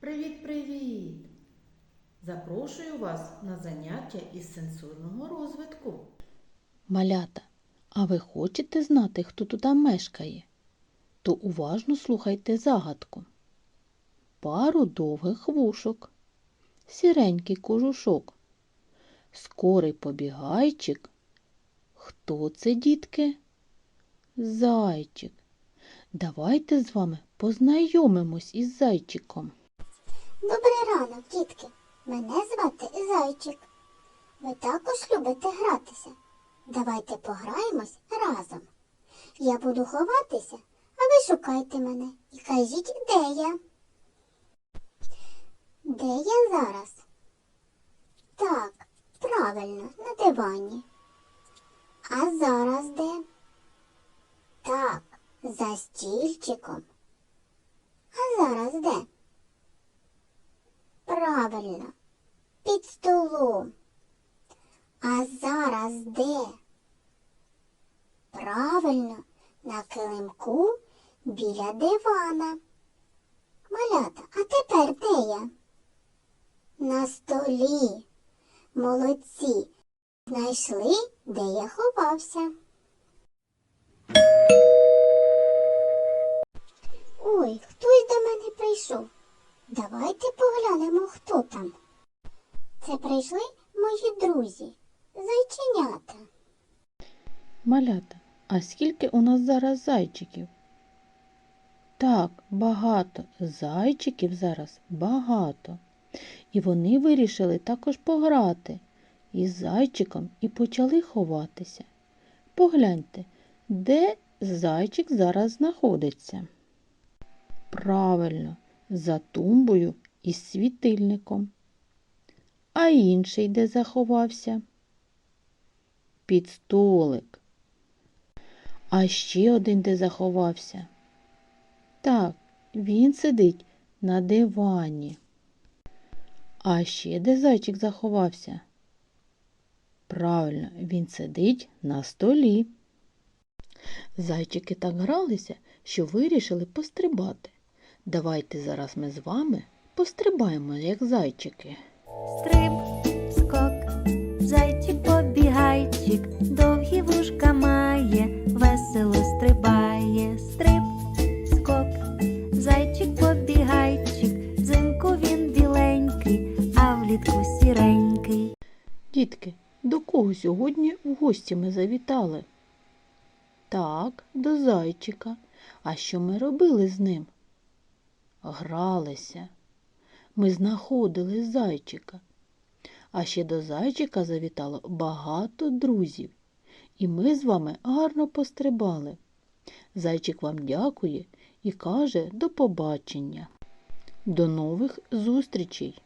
Привіт-привіт! Запрошую вас на заняття із сенсорного розвитку. Малята, а ви хочете знати, хто тут мешкає? То уважно слухайте загадку. Пару довгих вушок, сіренький кожушок, скорий побігайчик. Хто це, дітки? Зайчик. Давайте з вами познайомимось із зайчиком. Добрий ранок, дітки. Мене звати Зайчик. Ви також любите гратися. Давайте пограємось разом. Я буду ховатися, а ви шукайте мене і кажіть, де я. Де я зараз? Так, правильно, на дивані. А зараз де? Так, за стільчиком. А зараз де? Правильно, під столом. А зараз де? Правильно, на килимку біля дивана. Малята, а тепер де я? На столі. Молодці. Знайшли, де я ховався. Ой, хтось до мене прийшов. Давайте поглянемо, хто там. Це прийшли мої друзі, зайченята. Малята, а скільки у нас зараз зайчиків? Так, багато. Зайчиків зараз багато. І вони вирішили також пограти із зайчиком і почали ховатися. Погляньте, де зайчик зараз знаходиться. Правильно, за тумбою із світильником. А інший де заховався? Під столик. А ще один де заховався. Так, він сидить на дивані. А ще де зайчик заховався? Правильно, він сидить на столі. Зайчики так гралися, що вирішили пострибати. Давайте зараз ми з вами пострибаємо, як зайчики. Стриб, Дітки, до кого сьогодні в гості ми завітали? Так, до зайчика. А що ми робили з ним? Гралися. Ми знаходили зайчика. А ще до зайчика завітало багато друзів. І ми з вами гарно пострибали. Зайчик вам дякує і каже до побачення. До нових зустрічей!